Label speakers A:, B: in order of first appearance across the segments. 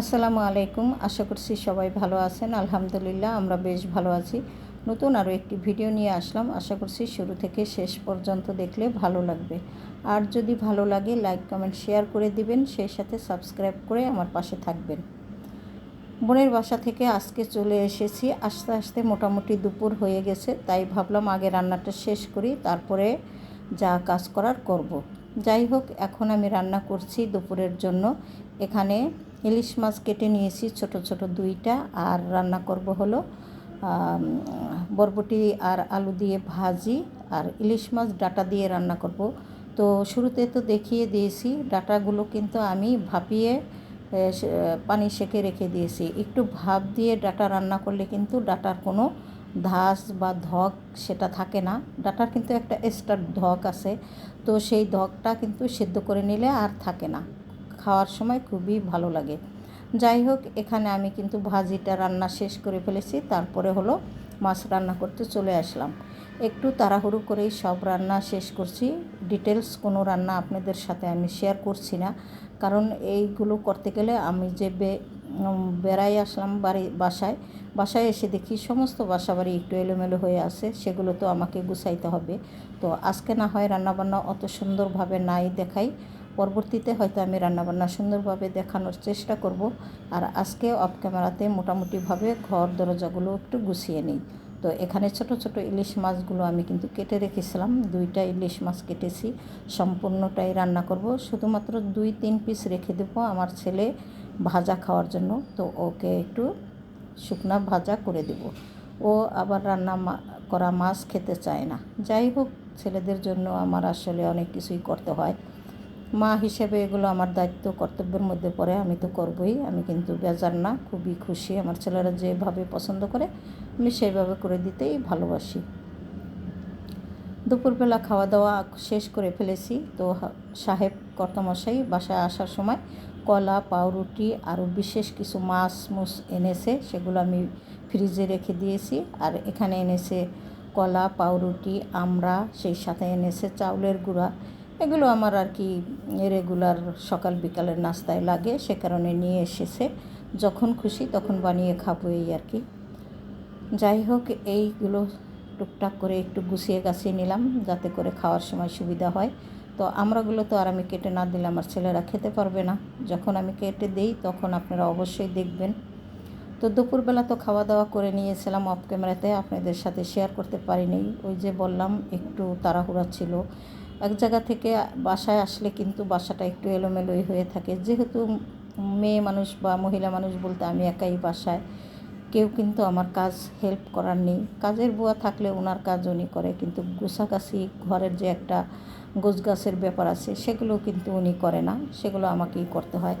A: আসসালামু আলাইকুম। আশা করছি সবাই ভালো আছেন। আলহামদুলিল্লাহ, আমরা বেশ ভালো আছি। নতুন আরও একটি ভিডিও নিয়ে আসলাম। আশা করছি শুরু থেকে শেষ পর্যন্ত দেখলে ভালো লাগবে। আর যদি ভালো লাগে, লাইক, কমেন্ট, শেয়ার করে দিবেন। সেই সাথে সাবস্ক্রাইব করে আমার পাশে থাকবেন। বোনের বাসা থেকে আজকে চলে এসেছি। আস্তে আস্তে মোটামুটি দুপুর হয়ে গেছে, তাই ভাবলাম আগে রান্নাটা শেষ করি, তারপরে যা কাজ করার করব। যাই হোক, এখন আমি রান্না করছি দুপুরের জন্য। এখানে ইলিশ মাছ কেটে নিয়েছি, ছোট ছোট দুইটা, আর রান্না করব হলো বরবটি আর আলু দিয়ে ভাজি, আর ইলিশ মাছ ডাটা দিয়ে রান্না করব। তো শুরুতে তো দেখিয়ে দিয়েছি, ডাটাগুলো কিন্তু আমি ভাপিয়ে পানি সেকে রেখে দিয়েছি। একটু ভাপ দিয়ে ডাটা রান্না করলে কিন্তু ডাটার কোনো ধাস বা ধক সেটা থাকে না। ডাটার কিন্তু একটা এক্সট্রা ধক আছে। তো সেই ধকটা কিন্তু সেদ্ধ করে নিলে আর থাকে না। খাওয়ার সময় খুবই ভালো লাগে। যাই হোক, এখানে আমি কিন্তু ভাজিটা রান্না শেষ করে ফেলেছি। তারপরে হলো মাছ রান্না করতে চলে আসলাম। একটু তাড়াহুড়ো করেই সব রান্না শেষ করছি। ডিটেলস কোনো রান্না আপনাদের সাথে আমি শেয়ার করছি না। কারণ এইগুলো করতে গেলে আমি যে বেড়াই আসলাম বাড়ি, বাসায়। বাসায় এসে দেখি সমস্ত বাসা বাড়ি একটু এলোমেলো হয়ে আছে, সেগুলো তো আমাকে গুছাইতে হবে। তো আজকে না হয় রান্নাবান্না অত সুন্দরভাবে নাই দেখাই। পরবর্তীতে হয়তো আমি রান্নাবান্না সুন্দরভাবে দেখানোর চেষ্টা করব। আর আজকে অফ ক্যামেরাতে মোটামুটিভাবে ঘর দরজাগুলো একটু গুছিয়ে নিই। তো এখানে ছোট ছোট ইলিশ মাছগুলো আমি কিন্তু কেটে রেখেছিলাম। দুইটা ইলিশ মাছ কেটেছি। সম্পূর্ণটাই রান্না করব। শুধুমাত্র দুই, তিন পিস রেখে দেবো। আমার ছেলে ভাজা খাওয়ার জন্য। তো ওকে একটু শুকনা ভাজা করে দেব। ও আবার রান্না করা মাছ খেতে চায় না। যাই হোক, ছেলেদের জন্য আমার আসলে অনেক কিছুই করতে হয়। মা হিসেবে এগুলো আমার দায়িত্ব, কর্তব্যের মধ্যে পড়ে। আমি তো করবই। আমি কিন্তু বেজার না। খুবই খুশি। আমার ছেলেরা যেভাবে পছন্দ করে, আমি সেইভাবে করে দিতেই ভালোবাসি। দুপুরবেলা খাওয়া দাওয়া শেষ করে ফেলেছি। তো সাহেব কর্তমশাই বাসায় আসার সময় কলা, পাউরুটি আরও বিশেষ কিছু মাছ মুছ এনেছে, সেগুলো আমি ফ্রিজে রেখে দিয়েছি। আর এখানে এনেছে কলা, পাউরুটি আমরা সেই সাথে এনেছে চাউলের গুঁড়া। এগুলো আমার আর কি রেগুলার সকাল বিকালের নাস্তায় লাগে, সে কারণে নিয়ে এসেছে। যখন খুশি তখন বানিয়ে খাব এই আর কি। যাই হোক, এইগুলো টুকটাক করে একটু গুছিয়ে গাছিয়ে নিলাম, যাতে করে খাওয়ার সময় সুবিধা হয়। তো আমরাগুলো তো আর আমি কেটে না দিলে আমার ছেলেরা খেতে পারবে না। যখন আমি কেটে দিই, তখন আপনারা অবশ্যই দেখবেন। তো দুপুরবেলা তো খাওয়া দাওয়া করে নিয়েছিলাম অফ ক্যামেরাতে আপনাদের সাথে শেয়ার করতে পারিনি। ওই যে বললাম, একটু তাড়াহুড়া ছিল। এক জায়গা থেকে বাসায় আসলে কিন্তু বাসাটা একটু এলোমেলোই হয়ে থাকে। যেহেতু মেয়ে মানুষ বা মহিলা মানুষ বলতে আমি একাই বাসায়, কেউ কিন্তু আমার কাজ হেল্প করার নেই। কাজের বুয়া থাকলে ওনার কাজ উনি করে, কিন্তু গোছাকাছি ঘরের যে একটা গাছের ব্যাপার আছে, সেগুলো কিন্তু উনি করে না, সেগুলো আমাকেই করতে হয়।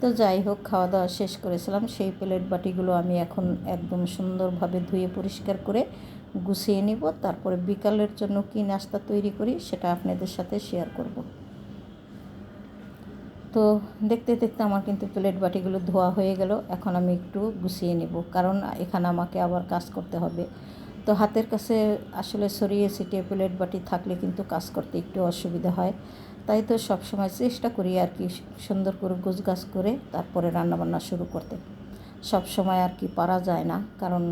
A: তো যাই হোক, খাওয়া দাওয়া শেষ করেছিলাম, সেই প্লেট বাটিগুলো আমি এখন একদম সুন্দরভাবে ধুয়ে পরিষ্কার করে গুছিয়ে নিব। তারপরে বিকালের জন্য কি নাস্তা তৈরি করি সেটা আপনাদের সাথে শেয়ার করব। তো দেখতে দেখতে আমার কিন্তু প্লেট বাটিগুলো ধোয়া হয়ে গেল, এখন আমি একটু গুছিয়ে নিব, কারণ এখানে আমাকে আবার কাজ করতে হবে। তো হাতের কাছে আসলে সরিয়ে ছিটিয়ে প্লেট বাটি থাকলে কিন্তু কাজ করতে একটু অসুবিধা হয়। তাই তো সবসময় চেষ্টা করি আর কি সুন্দর করে গাছ করে তারপরে রান্নাবান্না শুরু করতে। সব সময় আর কি পারা যায় না, কারণ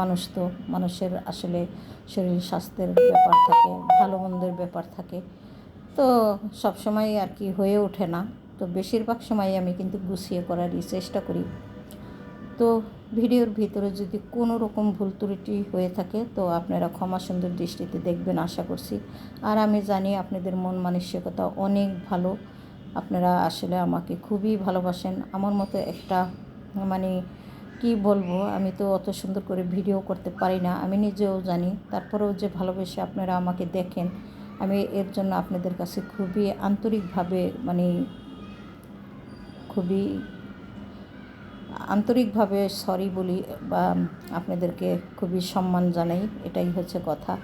A: মানুষ তো, মানুষের আসলে শরীর স্বাস্থ্যের ব্যাপার থাকে, ভালো মন্দের ব্যাপার থাকে। তো সব সময় আর কি হয়ে ওঠে না। তো বেশিরভাগ সময় আমি কিন্তু গুছিয়ে করারই চেষ্টা করি। তো ভিডিওর ভিতরে যদি কোনো রকম ভুল ত্রুটি হয়ে থাকে, তো আপনারা ক্ষমা সুন্দর দৃষ্টিতে দেখবেন আশা করছি। আর আমি জানি আপনাদের মন মানসিকতা অনেক ভালো। আপনারা আসলে আমাকে খুবই ভালোবাসেন। আমার মতো একটা মানে কি বলব, আমি তো অত সুন্দর করে ভিডিও করতে পারি না। আমি নিজেও জানি। তারপরেও যে ভালোবেসে আপনারা আমাকে দেখেন, আমি এর জন্য আপনাদের কাছে খুবই আন্তরিকভাবে মানে খুবই আন্তরিকভাবে সরি বলি বা আপনাদেরকে খুবই সম্মান জানাই, এটাই হচ্ছে কথা।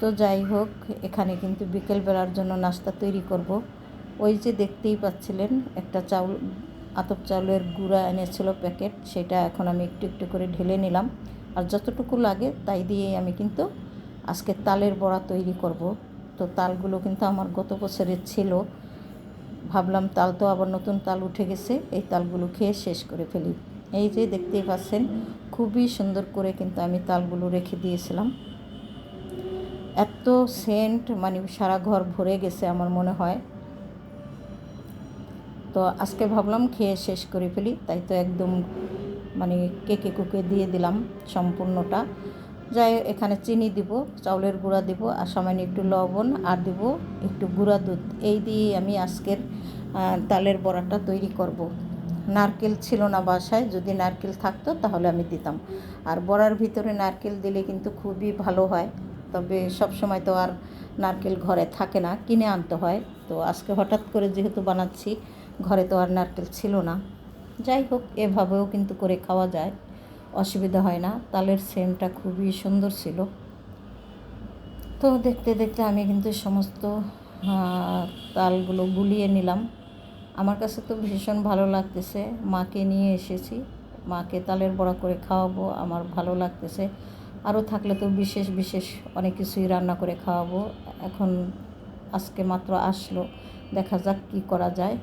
A: তো যাই হোক, এখানে কিন্তু বিকেলবেলার জন্য নাস্তা তৈরি করব। ওই যে দেখতেই পাচ্ছিলেন, একটা চাউল, আতপ চাউলের গুঁড়া এনেছিল প্যাকেট, সেটা এখন আমি একটু একটু করে ঢেলে নিলাম। আর যতটুকু লাগে, তাই দিয়েই আমি কিন্তু আজকে তালের বড়া তৈরি করব। তো তালগুলো কিন্তু আমার গত বছরের ছিল। ভাবলাম তাল তো আবার নতুন তাল উঠে গেছে, এই তালগুলো খেয়ে শেষ করে ফেলি। এই যে দেখতেই পাচ্ছেন, খুবই সুন্দর করে কিন্তু আমি তালগুলো রেখে দিয়েছিলাম। এত সেন্ট মানে সারা ঘর ভরে গেছে আমার মনে হয়। তো আজকে ভাবলাম খেয়ে শেষ করে ফেলি, তাই তো একদম মানে কেকে কুকে দিয়ে দিলাম সম্পূর্ণটা। যাই এখানে চিনি দিব, চাউলের গুঁড়া দিব, আর সামান্য একটু লবণ, আর দিব একটু গুঁড়া দুধ। এই দিয়ে আমি আজকের তালের বড়াটা তৈরি করব। নারকেল ছিল না বাসায়, যদি নারকেল থাকতো তাহলে আমি দিতাম। আর বড়ার ভিতরে নারকেল দিলে কিন্তু খুবই ভালো হয়। তবে সব সময় তো আর নারকেল ঘরে থাকে না, কিনে আনতে হয়। তো আজকে হঠাৎ করে যেহেতু বানাচ্ছি, ঘরে তো আর নারকেল ছিল না। যাই হোক, এভাবেও কিন্তু করে খাওয়া যায়। অসুবিধা হয় না। তালের সেন্টটা খুবই সুন্দর ছিল। তো দেখতে দেখতে আমি কিন্তু সমস্ত তালগুলো গুলিয়ে নিলাম। আমার কাছে তো ভীষণ ভালো লাগতেছে। মাকে নিয়ে এসেছি। মাকে তালের বড়া করে খাওয়াবো, আমার ভালো লাগতেছে। আরও থাকলে তো বিশেষ বিশেষ অনেক কিছুই রান্না করে খাওয়াবো। এখন আজকে মাত্র আসলো। দেখা যাক কি করা যায়।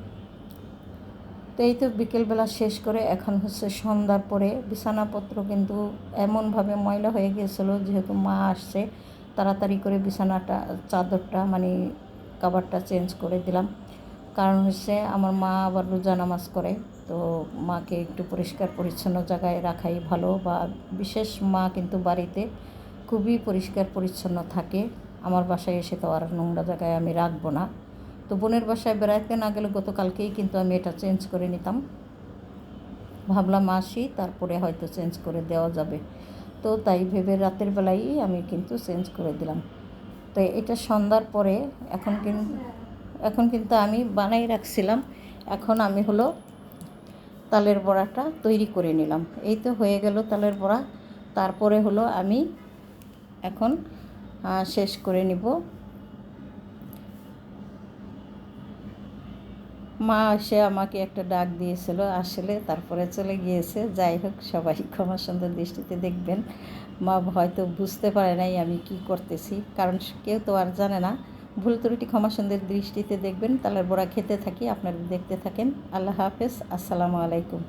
A: তো এই তো বিকেলবেলা শেষ করে এখন হচ্ছে সন্ধ্যার পরে বিছানাপত্র কিন্তু এমনভাবে ময়লা হয়ে গিয়েছিল, যেহেতু মা আসছে, তাড়াতাড়ি করে বিছানাটা, চাদরটা মানে কাবারটা চেঞ্জ করে দিলাম। কারণ হচ্ছে আমার মা আবার রোজা নামাজ করে, তো মাকে একটু পরিষ্কার পরিচ্ছন্ন জায়গায় রাখাই ভালো বা বিশেষ মা কিন্তু বাড়িতে খুবই পরিষ্কার পরিচ্ছন্ন থাকে। আমার বাসায় এসে তো আর নোংরা জায়গায় আমি রাখব না। তো বোনের বাসায় বেড়াইতে না গেলে গতকালকেই কিন্তু আমি এটা চেঞ্জ করে নিতাম। ভাবলাম আসি, তারপরে হয়তো চেঞ্জ করে দেওয়া যাবে। তো তাই ভেবে রাতের বেলায় আমি কিন্তু চেঞ্জ করে দিলাম। তো এটা সন্ধ্যার পরে এখন কিন্তু এখন কিন্তু আমি বানাই রাখছিলাম। এখন আমি হলো তালের বড়াটা তৈরি করে নিলাম। এই তো হয়ে গেল তালের বড়া। তারপরে হলো আমি এখন শেষ করে নিব। মা এসে আমাকে একটা ডাক দিয়েছিল, আসলে তারপরে চলে গিয়েছে। যাই হোক, সবাই ক্ষমা সুন্দর দৃষ্টিতে দেখবেন। মা হয়তো বুঝতে পারে নাই আমি কি করতেছি, কারণ কেউ তো আর জানে না। ভুল ত্রুটি, ক্ষমা সুন্দর দৃষ্টিতে দেখবেন। তালের বড়া খেতে থাকি, আপনারা দেখতে থাকেন। আল্লাহ হাফেজ, আসসালামু আলাইকুম।